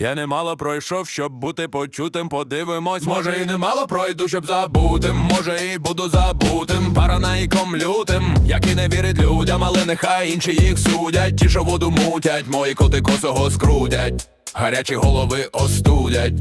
Я немало пройшов, щоб бути почутим, подивимось. Може, і немало пройду, щоб забутим. Може, і буду забутим, паранаїком лютим, які не вірять людям, але нехай інші їх судять. Ті, що воду мутять, мої коти косого скрутять. Гарячі голови остудять.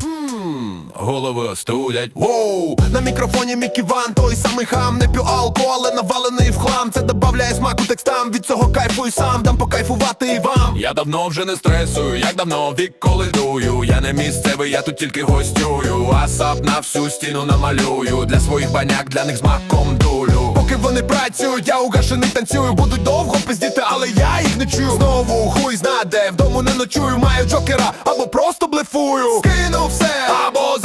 Голови остудять. Воу, на мікрофоні Мікі Ван, той самий хам, не п'ю алко, але навалений в хлам. Це добавляє смаку текстам. Від цього кайфую сам, дам покайфувати і вам. Я давно вже не стресую, як давно вік колидую. Я не місцевий, я тут тільки гостюю. А сап на всю стіну намалюю. Для своїх баняк, для них з маком дулю. Поки вони працюють, я угашений танцюю. Будуть довго пиздіти, але я їх не чую. Знову хуй знаде, вдому не ночую. Маю джокера або просто блефую. Скину все, або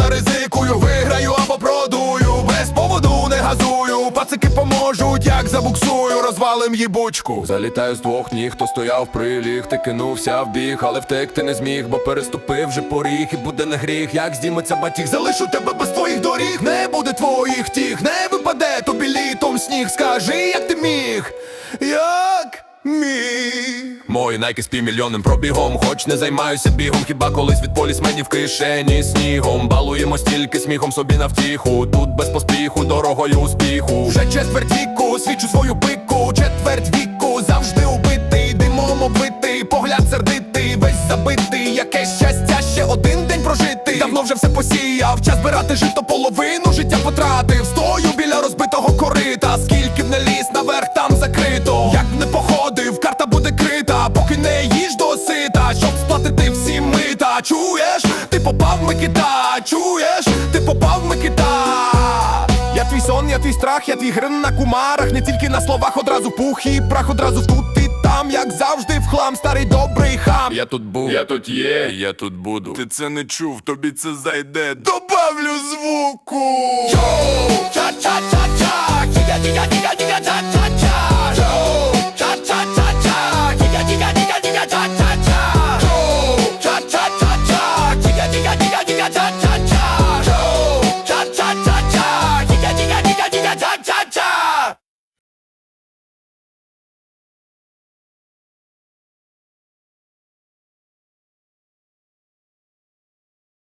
поможуть, як забуксую, розвалим їбучку. Залітаю з двох ніг, хто стояв приліг, ти кинувся в біг, але втекти не зміг, бо переступив вже поріг, і буде не гріх, як здіметься батіг. Залишу тебе без твоїх доріг, не буде твоїх тіх, не випаде тобі літом сніг. Скажи, Мої найки з півмільйонним пробігом, хоч не займаюся бігом, хіба колись від полісменів в кишені снігом. Балуємо стільки сміхом собі на втіху. Тут без поспіху, дорогою успіху. Вже четверть віку, свічу свою пику, четверть віку, завжди убитий, димом оббитий, погляд сердитий, весь забитий, яке щастя, ще один день прожитий. Давно вже все посіяв, час збирати жито, половину життя потратив. Мита. Чуєш, ти попав Микита, чуєш, ти попав Микита. Я твій сон, я твій страх, я твій грин на кумарах, не тільки на словах, одразу пух і прах, одразу тут і там, як завжди, в хлам, старий добрий хам. Я тут був, я тут є, я тут буду. Ти це не чув, тобі це зайде. Добавлю звуку.